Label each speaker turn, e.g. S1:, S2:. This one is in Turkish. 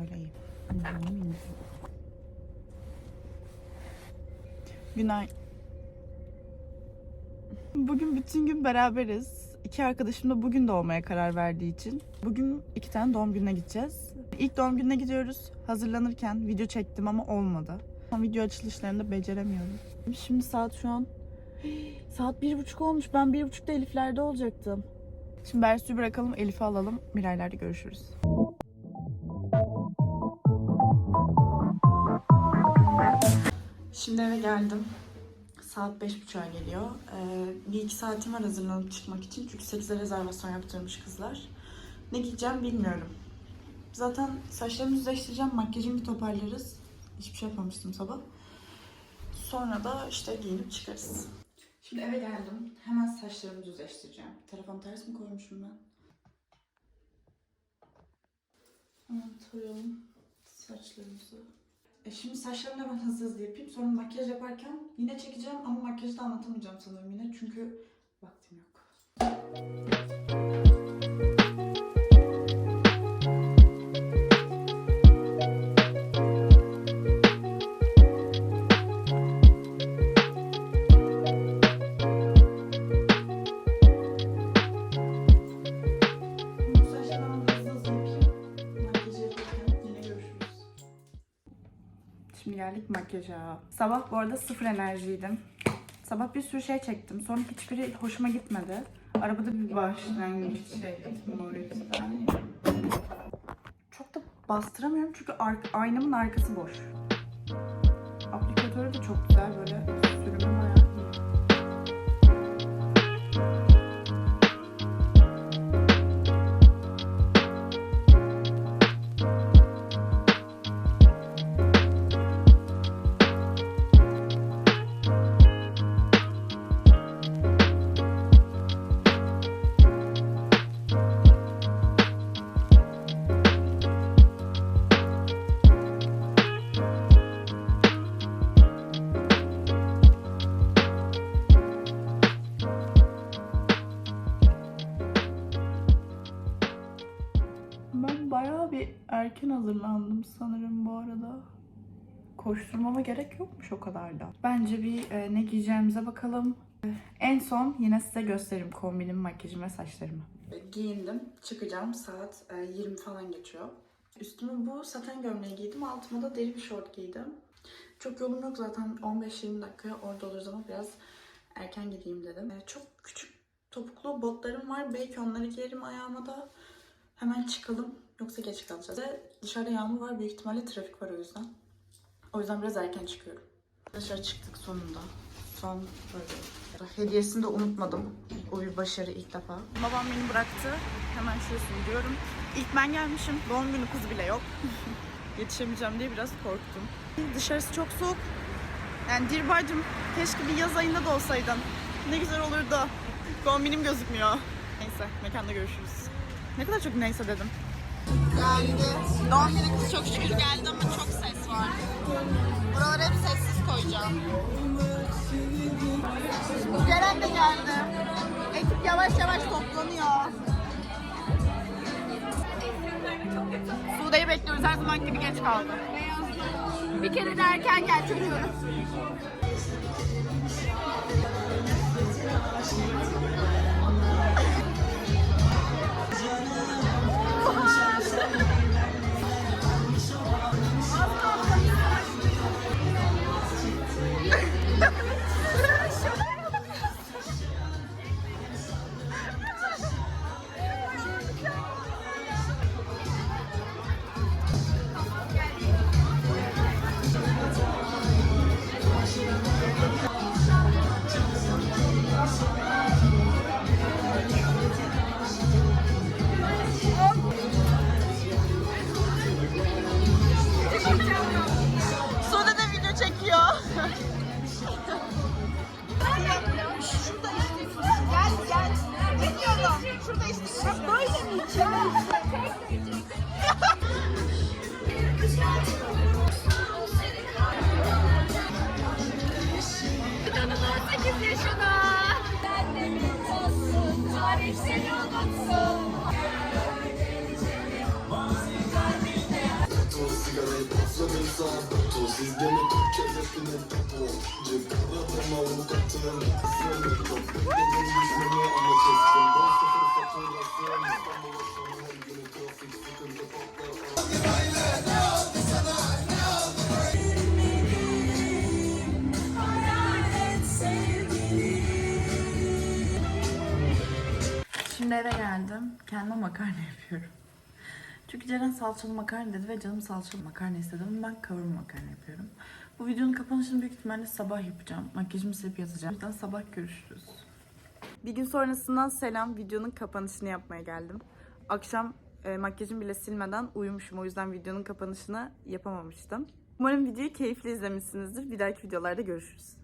S1: Öyle iyi. Bunu mu indireyim? Günay. Bugün bütün gün beraberiz. İki arkadaşım da bugün doğmaya karar verdiği için. Bugün iki tane doğum gününe gideceğiz. İlk doğum gününe gidiyoruz. Hazırlanırken video çektim ama olmadı. Tam video açılışlarını da beceremiyorum. Şimdi saat şu an... Saat bir buçuk olmuş. Ben bir buçukta Elif'lerde olacaktım. Şimdi Bersu'yu bırakalım, Elif'i alalım. Miray'lerde görüşürüz. Şimdi eve geldim. Saat beş buçuğa geliyor. Ee, bir iki saatim var hazırlanıp çıkmak için. Çünkü 8'e rezervasyon yaptırmış kızlar. Ne giyeceğim bilmiyorum. Zaten saçlarımı düzleştireceğim. Makyajımı bir toparlarız. Hiçbir şey yapmamıştım sabah. Sonra da işte giyinip çıkarız. Şimdi eve geldim. Hemen saçlarımı düzleştireceğim. Telefonu ters mi koymuşum ben? Hemen tarayalım saçlarımızı. E şimdi saçlarımı ben hızlı hızlı yapayım. Sonra makyaj yaparken yine çekeceğim ama makyajı da anlatamayacağım sanırım yine. Çünkü vaktim yok. Şimdi makyaja. Sabah bu arada sıfır enerjiydim. Sabah bir sürü şey çektim. Sonra hiçbiri hoşuma gitmedi. Arabada bir başlangıç şey. Çok da bastıramıyorum çünkü ar- aynamın arkası boş. Aplikatörü de çok güzel böyle erken hazırlandım sanırım bu arada. Koşturmama gerek yokmuş o kadar da. Bence bir e, ne giyeceğimize bakalım. E, En son yine size gösteririm kombinimi, makyajımı ve saçlarımı. Giyindim. Çıkacağım. Saat e, 20 falan geçiyor. Üstüme bu saten gömleği giydim. Altıma da deri bir şort giydim. Çok yolum yok zaten 15-20 dakikaya orada oluruz ama biraz erken gideyim dedim. E, Çok küçük topuklu botlarım var. Belki onları giyerim ayağıma da. Hemen çıkalım. Yoksa geç kalacağız. Ve dışarıda yağmur var. Büyük ihtimalle trafik var o yüzden. O yüzden biraz erken çıkıyorum. Dışarı çıktık sonunda. Son böyle. Hediyesini de unutmadım. O bir başarı ilk defa. Babam beni bıraktı. Hemen şurasını gidiyorum. İlk ben gelmişim. Doğum günü kızı bile yok. Yetişemeyeceğim diye biraz korktum. Dışarısı çok soğuk. Yani Dirbacım keşke bir yaz ayında da olsaydın. Ne güzel olurdu. Kombinim gözükmüyor. Neyse mekanda görüşürüz. Ne kadar çok neyse dedim. Geldi. Doğum günü kız çok şükür geldi ama çok ses var. Buraları hep sessiz koyacağım. Ceren de geldi. Ekip yavaş yavaş toplanıyor. Sude'yi bekliyoruz. Her zaman gibi geç kaldı. Bir kere de erken gel çocuğum.
S2: Kelepine o Cıkkaladım avukatının kızını Çok bekledim düşmeni ama kestim Ben sıfır
S1: Şimdi eve geldim. Kendime makarna yapıyorum. Çünkü Ceren salçalı makarna dedi ve canım salçalı makarna istedi ama ben kavurma makarna yapıyorum. Bu videonun kapanışını büyük ihtimalle sabah yapacağım. Makyajımı silip yatacağım. O yüzden sabah görüşürüz. Bir gün sonrasından selam. Videonun kapanışını yapmaya geldim. Akşam e, makyajımı bile silmeden uyumuşum. O yüzden videonun kapanışını yapamamıştım. Umarım videoyu keyifli izlemişsinizdir. Bir dahaki videolarda görüşürüz.